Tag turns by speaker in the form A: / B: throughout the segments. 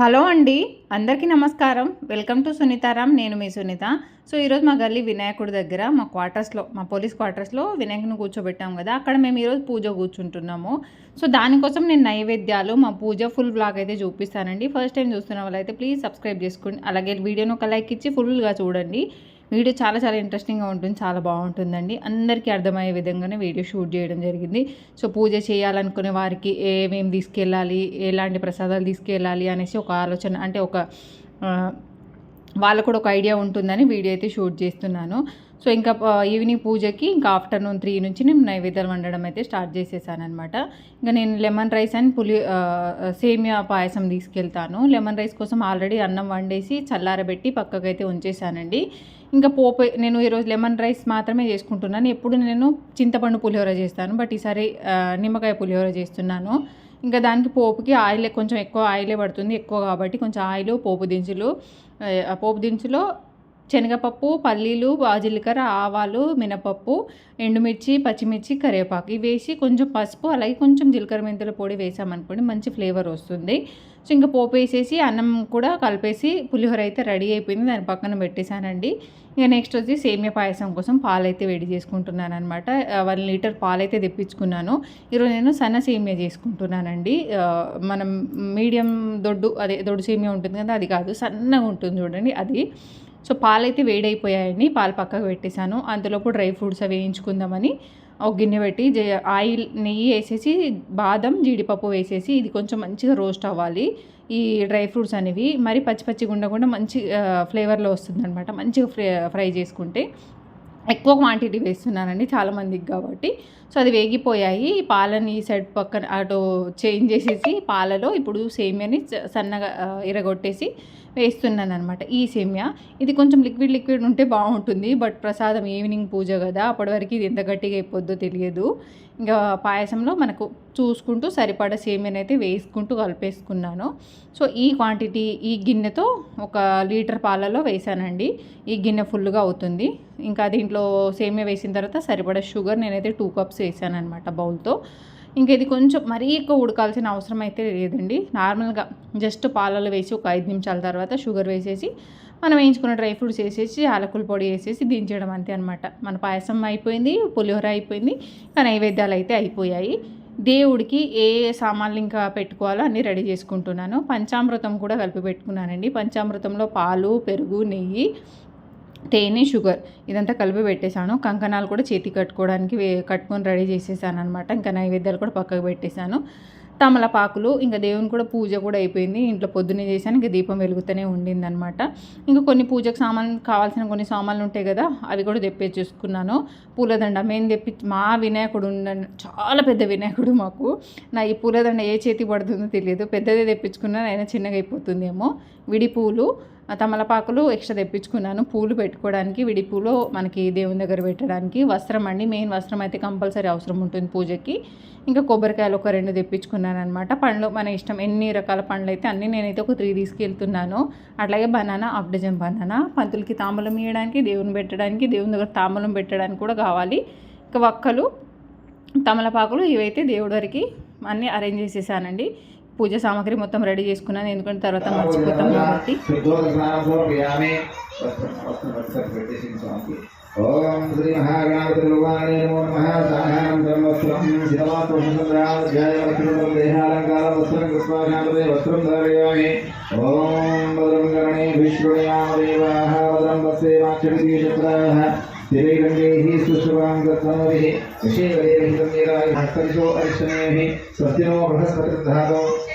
A: Hello అండి అందరికీ నమస్కారం. వెల్కమ్ టు సునీతారాం నేను మీ సునీత. సో ఈరోజు మా గల్లీ వినాయకుడి దగ్గర మా క్వార్టర్స్లో మా పోలీస్ క్వార్టర్స్లో వినాయకుని కూర్చోబెట్టాం కదా అక్కడ మేము ఈరోజు పూజ కూర్చుంటున్నాము. సో దానికోసం నేను నైవేద్యాలు మా పూజ ఫుల్ బ్లాగ్ అయితే చూపిస్తానండి. ఫస్ట్ టైం చూస్తున్న వాళ్ళైతే ప్లీజ్ సబ్స్క్రైబ్ చేసుకోండి. అలాగే వీడియోని ఒక లైక్ ఇచ్చి ఫుల్గా చూడండి. వీడియో చాలా చాలా ఇంట్రెస్టింగ్గా ఉంటుంది చాలా బాగుంటుందండి. అందరికీ అర్థమయ్యే విధంగానే వీడియో షూట్ చేయడం జరిగింది. సో పూజ చేయాలనుకునే వారికి ఏమేమి తీసుకెళ్ళాలి ఎలాంటి ప్రసాదాలు తీసుకెళ్ళాలి అనేసి ఒక ఆలోచన అంటే ఒక వాళ్ళకు కూడా ఒక ఐడియా ఉంటుందని వీడియో అయితే షూట్ చేస్తున్నాను. సో ఇంకా ఈవినింగ్ పూజకి ఇంకా ఆఫ్టర్నూన్ త్రీ నుంచి నేను నైవేద్యాలు వండడం అయితే స్టార్ట్ చేసేసాను అనమాట ఇంకా నేను లెమన్ రైస్ అండ్ పులి సేమియా పాయసం తీసుకెళ్తాను. లెమన్ రైస్ కోసం ఆల్రెడీ అన్నం వండేసి చల్లారబెట్టి పక్కకైతే ఉంచేసానండి ఇంకా పోపు నేను ఈరోజు లెమన్ రైస్ మాత్రమే చేసుకుంటున్నాను ఎప్పుడు నేను చింతపండు పులిహోర చేస్తాను బట్ ఈసారి నిమ్మకాయ పులిహోర చేస్తున్నాను. ఇంకా దానికి పోపుకి ఆయిల్ కొంచెం ఎక్కువ ఆయిలే పడుతుంది ఎక్కువ కాబట్టి కొంచెం ఆయిల్ పోపు దినుసులు పోపు దినుసులో శనగపప్పు పల్లీలు ఆ జీలకర్ర ఆవాలు మినపప్పు ఎండుమిర్చి పచ్చిమిర్చి కరివేపాకు. ఇవి వేసి కొంచెం పసుపు అలాగే కొంచెం జీలకర్ర మెంతుల పొడి వేసామనుకోండి మంచి ఫ్లేవర్ వస్తుంది. సో ఇంకా పోపు వేసేసి అన్నం కూడా కలిపేసి పులిహోర అయితే రెడీ అయిపోయింది. దాని పక్కన పెట్టేశానండి. ఇక నెక్స్ట్ వచ్చి సేమియా పాయసం కోసం పాలు అయితే వేడి చేసుకుంటున్నాను అనమాట వన్ లీటర్ పాలు అయితే తెప్పించుకున్నాను. ఈరోజు నేను సన్న సేమియా చేసుకుంటున్నానండి. మనం మీడియం దొడ్డు అదే దొడ్డు సేమియా ఉంటుంది కదా అది కాదు సన్నగా ఉంటుంది చూడండి అది. సో పాలు అయితే వేడైపోయాయండి. పాలు పక్కకు పెట్టేశాను. అంతలోపు డ్రై ఫ్రూట్స్ అవి వేయించుకుందామని. ఒక గిన్నె పెట్టి ఆయిల్ నెయ్యి వేసేసి బాదం జీడిపప్పు వేసేసి ఇది కొంచెం మంచిగా రోస్ట్ అవ్వాలి. ఈ డ్రై ఫ్రూట్స్ అనేవి. మరి పచ్చి పచ్చిగా ఉండకుండా మంచి ఫ్లేవర్లో వస్తుంది అనమాట మంచిగా ఫ్రై ఫ్రై చేసుకుంటే. ఎక్కువ క్వాంటిటీ వేస్తున్నానండి చాలామందికి కాబట్టి. సో అది వేగిపోయాయి. పాలని ఈ సైడ్ పక్కన అటు చేంజ్ చేసేసి పాలలో ఇప్పుడు సేమియాని సన్నగా ఇరగొట్టేసి వేస్తున్నాను అనమాట ఈ సేమియా ఇది కొంచెం లిక్విడ్ లిక్విడ్ ఉంటే బాగుంటుంది. బట్ ప్రసాదం ఈవినింగ్ పూజ కదా అప్పటి వరకు ఇది ఎంత గట్టిగా అయిపోద్దో తెలియదు. ఇంకా పాయసంలో మనకు చూసుకుంటూ సరిపడ సేమియాని అయితే వేసుకుంటూ కలిపేసుకున్నాను. సో ఈ క్వాంటిటీ ఈ గిన్నెతో ఒక లీటర్ పాలలో వేసానండి. ఈ గిన్నె ఫుల్గా అవుతుంది. ఇంకా దీంట్లో సేమియా వేసిన తర్వాత సరిపడ షుగర్ నేనైతే టూ కప్స్ వేసాను అనమాట బౌల్తో. ఇంకా ఇది కొంచెం మరీ ఎక్కువ ఉడకాల్సిన అవసరం అయితే లేదండి. నార్మల్గా జస్ట్ పాలలో వేసి ఒక ఐదు నిమిషాల తర్వాత షుగర్ వేసేసి మనం వేయించుకున్న డ్రై ఫ్రూట్స్ వేసేసి ఆలకుల పొడి వేసేసి దించడం అంతే అనమాట మన పాయసం అయిపోయింది పులిహోర అయిపోయింది ఇంకా నైవేద్యాలు అయితే అయిపోయాయి. దేవుడికి ఏ ఏ సామాన్లు ఇంకా పెట్టుకోవాలో అన్నీ రెడీ చేసుకుంటున్నాను. పంచామృతం కూడా కలిపి పెట్టుకున్నానండి. పంచామృతంలో పాలు పెరుగు నెయ్యి తేనె షుగర్ ఇదంతా కలిపి పెట్టేశాను. కంకణాలు కూడా చేతి కట్టుకోవడానికి వే కట్టుకొని రెడీ చేసేసాను అనమాట ఇంకా నైవేద్యాలు కూడా పక్కకు పెట్టేశాను. తమలపాకులు ఇంకా దేవుని కూడా పూజ కూడా అయిపోయింది. ఇంట్లో పొద్దున్నే చేశాను ఇంకా దీపం వెలుగుతూనే ఉండింది అనమాట ఇంకా కొన్ని పూజకు సామాన్లు కావాల్సిన కొన్ని సామాన్లు ఉంటాయి కదా అవి కూడా తెప్పించేసుకున్నాను. పూలదండ మేము తెప్పి మా వినాయకుడు ఉండండి చాలా పెద్ద వినాయకుడు మాకు. నా ఈ పూలదండ ఏ చేతి పడుతుందో తెలియదు. పెద్దదే తెప్పించుకున్నాను అయినా చిన్నగా అయిపోతుందేమో. విడి పూలు తమలపాకులు ఎక్స్ట్రా తెప్పించుకున్నాను. పూలు పెట్టుకోవడానికి విడి పూలు మనకి దేవుని దగ్గర పెట్టడానికి. వస్త్రం అండి మెయిన్ వస్త్రం అయితే కంపల్సరీ అవసరం ఉంటుంది పూజకి. ఇంకా కొబ్బరికాయలు ఒక రెండు తెప్పించుకున్నాను అనమాట పండ్లు మన ఇష్టం ఎన్ని రకాల పండ్లు అయితే అన్నీ నేనైతే ఒక త్రీ తీసుకెళ్తున్నాను. అట్లాగే బనానా హాఫ్ డజన్ బనానా. పంతులకి తాంబూలం ఇవ్వడానికి దేవుని పెట్టడానికి దేవుని దగ్గర తాంబూలం పెట్టడానికి కూడా కావాలి. ఇంకా వక్కలు తమలపాకులు ఇవైతే దేవుడి వరకు అన్నీ అరేంజ్ చేసేసానండి. పూజ సామాగ్రి మొత్తం రెడీ చేసుకున్నాను. ఎందుకంటే తర్వాత మర్చిపోతాం కాబట్టి.
B: ఓం శ్రీ మహాగణాధిపతిర్వాణే నమో నమః సాహారం ధర్మస్వం శివమాత్మసంద్రాధ్యాయ వస్త్రం దేహాలంకార వస్త్రం కృత్వా వస్త్రం ధారయామి ఓం భద్రం గణే విష్ణుయామ దేవాః భద్రం చక్రాः బృహస్పతిర్ధాతో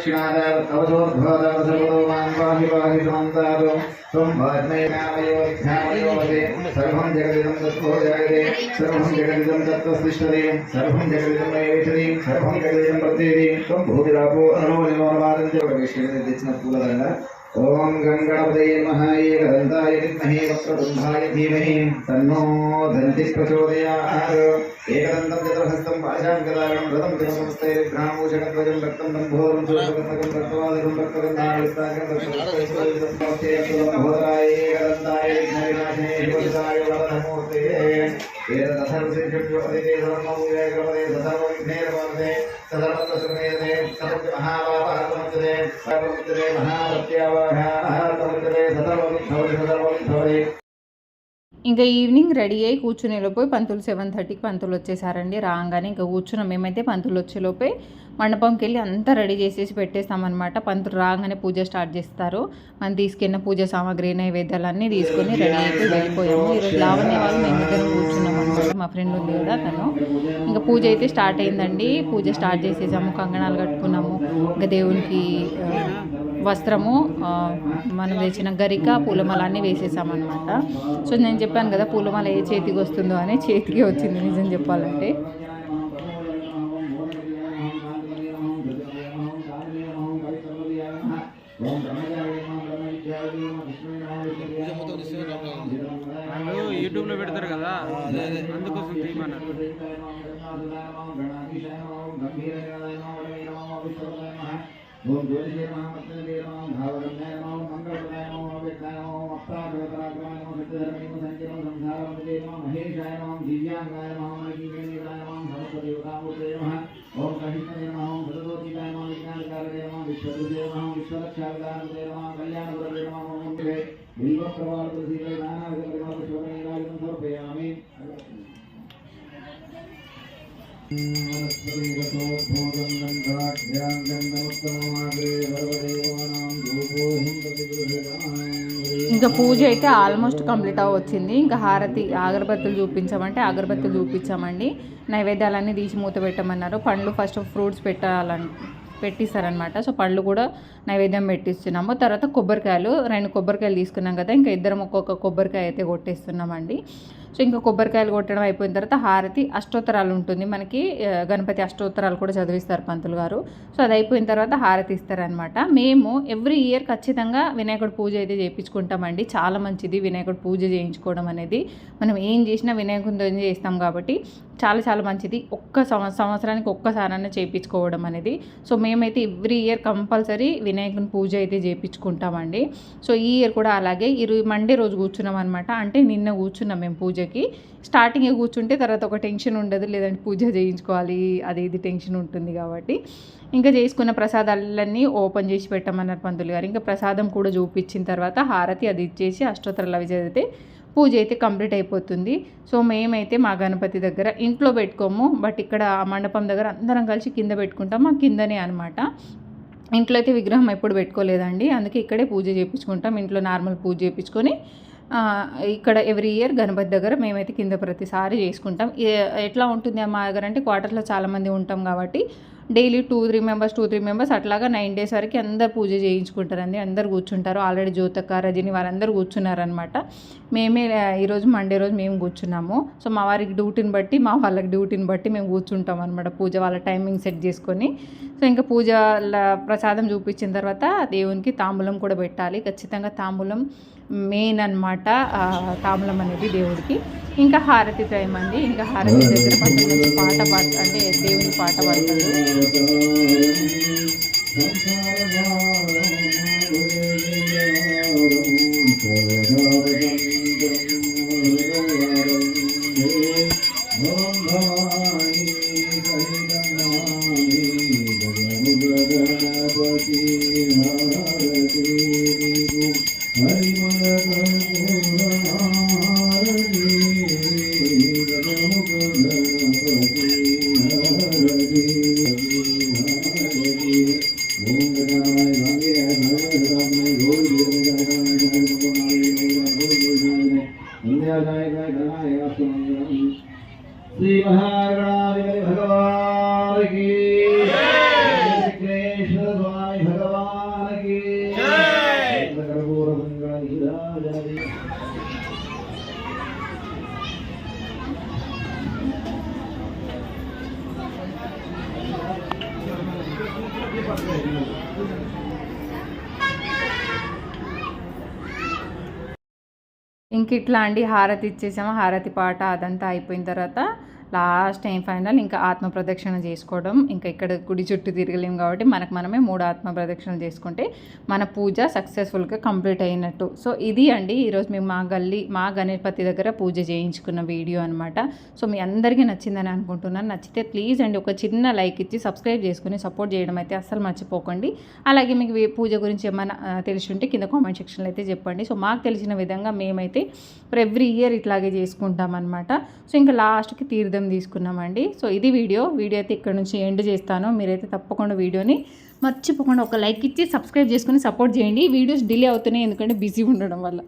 B: दक्षिणादार अवधोद्भवदावसर्वलोमान् पाहि पाहि समन्तारो त्वं वाग्मयनामयोध्यामयोवते सर्वं जगदिदं तत्त्वो जगदे सर्वं जगदिदं तत्त्वस्तिष्ठते सर्वं जगदिदं नयेति सर्वं जगदिदं प्रत्येति त्वं भूतिरापो अनरो निमोनवादं च प्रवेशेन दिच्छन पूलदण्ड ओम गणगणपतये नमः एकदन्ताय विद्महे वक्रतुण्डाय धीमहि तन्नो दन्ति प्रचोदयात्। एकदन्तं चतुर्हस्तं पाशाङ्कदारं रतं च समस्तैर्भ्रामूषणध्वजं रक्तं बन्धोरं सुरकन्दकं रक्तवादकं रक्तगन्धायुक्ताकं रक्तगन्धायुक्ताय
A: ఇంకా ఈవినింగ్ రెడీ అయ్యి కూర్చునే లోపే పంతులు సెవెన్ థర్టీకి పంతులు వచ్చేసారండి. రాగానే ఇంకా కూర్చున్నాం. మేమైతే పంతులు వచ్చేలోపే మండపంకి వెళ్ళి అంతా రెడీ చేసేసి పెట్టేస్తామన్నమాట. పంతులు రాగానే పూజ స్టార్ట్ చేస్తారు. మనం తీసుకెళ్ళిన పూజ సామాగ్రి నైవేద్యాలన్నీ తీసుకొని రెడీ అయిపోయి వెళ్ళిపోయాము. ఈరోజు లావణ్య వాళ్ళు మేము ఇద్దరు కూర్చున్నాం అనమాట మా ఫ్రెండ్ ఉంది కదా తను. ఇంకా పూజ అయితే స్టార్ట్ అయిందండి. పూజ స్టార్ట్ చేసేసాము. కంగణాలు కట్టుకున్నాము. ఇంకా దేవునికి వస్త్రము మనం తెచ్చిన గరిక పూలమాల అన్నీ వేసేసామన్నమాట. సో నేను చెప్పాను కదా పూలమాల ఏ చేతికి వస్తుందో అని చేతికి వచ్చింది నిజం చెప్పాలంటే.
B: ఓం జ్యోతిషే మహామత్రే నమః భావగమ్యాయ నమః మంగళప్రదాయ నమః విఘ్నాయ నమః అప్రాగతరాగ్రమాయ నమః సత్యధర్మేమ సంకీర్ణ సంసారమతే నమః మహేశాయ నమః దివ్యాంగాయ నమః మనకీకరణీయాయ నమః సమస్తదేవతామూర్తయే నమః ఓం కహిష్ణే నమః సతతోతికాయ నమః విజ్ఞానకారకే నమః విశ్వదృతే నమః విశ్వరక్షావిధానతే నమః కళ్యాణగురవే నమః ఓం బిల్వప్రవాళతులసీలే నానావిధ శోభనీరాజం సమర్పయామి
A: ఇంకా పూజ అయితే ఆల్మోస్ట్ కంప్లీట్ అవ్వ వచ్చింది. ఇంకా హారతి అగరబత్తులు చూపించామంటే అగరబత్తులు చూపించామండి. నైవేద్యాలన్నీ తీసి మూత పెట్టమన్నారు. పండ్లు ఫస్ట్ ఫ్రూట్స్ పెట్టాలని పెట్టిస్తారనమాట సో పళ్ళు కూడా నైవేద్యం పెట్టిస్తున్నాము. తర్వాత కొబ్బరికాయలు రెండు కొబ్బరికాయలు తీసుకున్నాం కదా ఇంకా ఇద్దరం ఒక్కొక్క కొబ్బరికాయ అయితే కొట్టేస్తున్నామండి. సో ఇంకా కొబ్బరికాయలు కొట్టడం అయిపోయిన తర్వాత హారతి అష్టోత్తరాలు ఉంటుంది. మనకి గణపతి అష్టోత్తరాలు కూడా చదివిస్తారు పంతులు గారు. సో అది అయిపోయిన తర్వాత హారతి ఇస్తారనమాట మేము ఎవ్రీ ఇయర్ ఖచ్చితంగా వినాయకుడు పూజ అయితే చేయించుకుంటామండి చాలా మంచిది వినాయకుడు పూజ చేయించుకోవడం అనేది. మనం ఏం చేసినా వినాయకుడితో చేస్తాం కాబట్టి చాలా చాలా మంచిది. ఒక్క సంవత్సరానికి ఒక్కసారైనా చేయించుకోవడం అనేది. సో మేమైతే ఎవ్రీ ఇయర్ కంపల్సరీ వినాయకుని పూజ అయితే చేయించుకుంటామండి సో ఈ ఇయర్ కూడా అలాగే. ఈ మండే రోజు కూర్చున్నాం అనమాట అంటే నిన్న కూర్చున్నాం మేము పూజ పూజకి. స్టార్టింగే కూర్చుంటే తర్వాత ఒక టెన్షన్ ఉండదు. లేదంటే పూజ చేయించుకోవాలి. అది ఇది టెన్షన్ ఉంటుంది కాబట్టి. ఇంకా చేసుకున్న ప్రసాదాలన్నీ ఓపెన్ చేసి పెట్టమన్నారు పంతులు గారు. ఇంకా ప్రసాదం కూడా చూపించిన తర్వాత హారతి అది ఇచ్చేసి అష్టోత్తరాలు అవి చదివితే పూజ అయితే కంప్లీట్ అయిపోతుంది. సో మేమైతే మా గణపతి దగ్గర ఇంట్లో పెట్టుకోము. బట్ ఇక్కడ ఆ మండపం దగ్గర అందరం కలిసి కింద పెట్టుకుంటాం. మా కిందనే అనమాట ఇంట్లో అయితే విగ్రహం ఎప్పుడు పెట్టుకోలేదండి. అందుకే ఇక్కడే పూజ చేయించుకుంటాం. ఇంట్లో నార్మల్ పూజ చేయించుకొని ఇక్కడ ఎవ్రీ ఇయర్ గణపతి దగ్గర మేమైతే కింద ప్రతిసారి చేసుకుంటాం. ఎట్లా ఉంటుంది అమ్మ దగ్గర అంటే క్వార్టర్లో చాలామంది ఉంటాం కాబట్టి daily two three members two three members అట్లాగా నైన్ డేస్ వరకు అందరు పూజ చేయించుకుంటారండి. అందరు కూర్చుంటారు. ఆల్రెడీ జ్యోతక్క రజని వారందరూ కూర్చున్నారనమాట మేమే ఈరోజు మండే రోజు మేము కూర్చున్నాము. సో మా వారికి డ్యూటీని బట్టి మా వాళ్ళకి డ్యూటీని బట్టి మేము కూర్చుంటాం అనమాట పూజ వాళ్ళ టైమింగ్ సెట్ చేసుకొని. సో ఇంకా పూజ ప్రసాదం చూపించిన తర్వాత దేవునికి తాంబూలం కూడా పెట్టాలి. ఖచ్చితంగా తాంబూలం మెయిన్ అనమాట తాంబూలం అనేది దేవుడికి. ఇంకా హారతి టైం అండి. ఇంకా హారతి దగ్గర పాట పాట అంటే దేవుని పాట పాడతారు.
B: శ్రీ
A: ఇంక ఇట్లా అండి హారతి ఇచ్చేసాము. హారతి పాట అదంతా అయిపోయిన తర్వాత లాస్ట్ టైం ఫైనల్ ఇంకా ఆత్మ ప్రదక్షిణ చేసుకోవడం ఇంకా ఇక్కడ గుడి చుట్టూ తిరగలేము కాబట్టి మనకు మనమే మూడు ఆత్మ ప్రదక్షిణ చేసుకుంటే మన పూజ సక్సెస్ఫుల్గా కంప్లీట్ అయినట్టు. సో ఇది అండి ఈరోజు మేము మా గల్లీ మా గణపతి దగ్గర పూజ చేయించుకున్న వీడియో అనమాట సో మీ అందరికీ నచ్చిందని అనుకుంటున్నాను. నచ్చితే ప్లీజ్ అండి ఒక చిన్న లైక్ ఇచ్చి సబ్స్క్రైబ్ చేసుకుని సపోర్ట్ చేయడం అయితే అస్సలు మర్చిపోకండి. అలాగే మీకు పూజ గురించి ఏమైనా తెలిసి ఉంటే కింద కామెంట్ సెక్షన్లో అయితే చెప్పండి. సో మాకు తెలిసిన విధంగా మేమైతే ఎవ్రీ ఇయర్ ఇట్లాగే చేసుకుంటాం అనమాట సో ఇంకా లాస్ట్కి తీర్థం తీసుకున్నామండి. సో ఇది వీడియో. వీడియో అయితే ఇక్కడ నుంచి ఎండ్ చేస్తాను. మీరైతే తప్పకుండా వీడియోని మర్చిపోకుండా ఒక లైక్ ఇచ్చి సబ్స్క్రైబ్ చేసుకుని సపోర్ట్ చేయండి. వీడియోస్ డిలే అవుతున్నాయి ఎందుకంటే బిజీ ఉండడం వల్ల.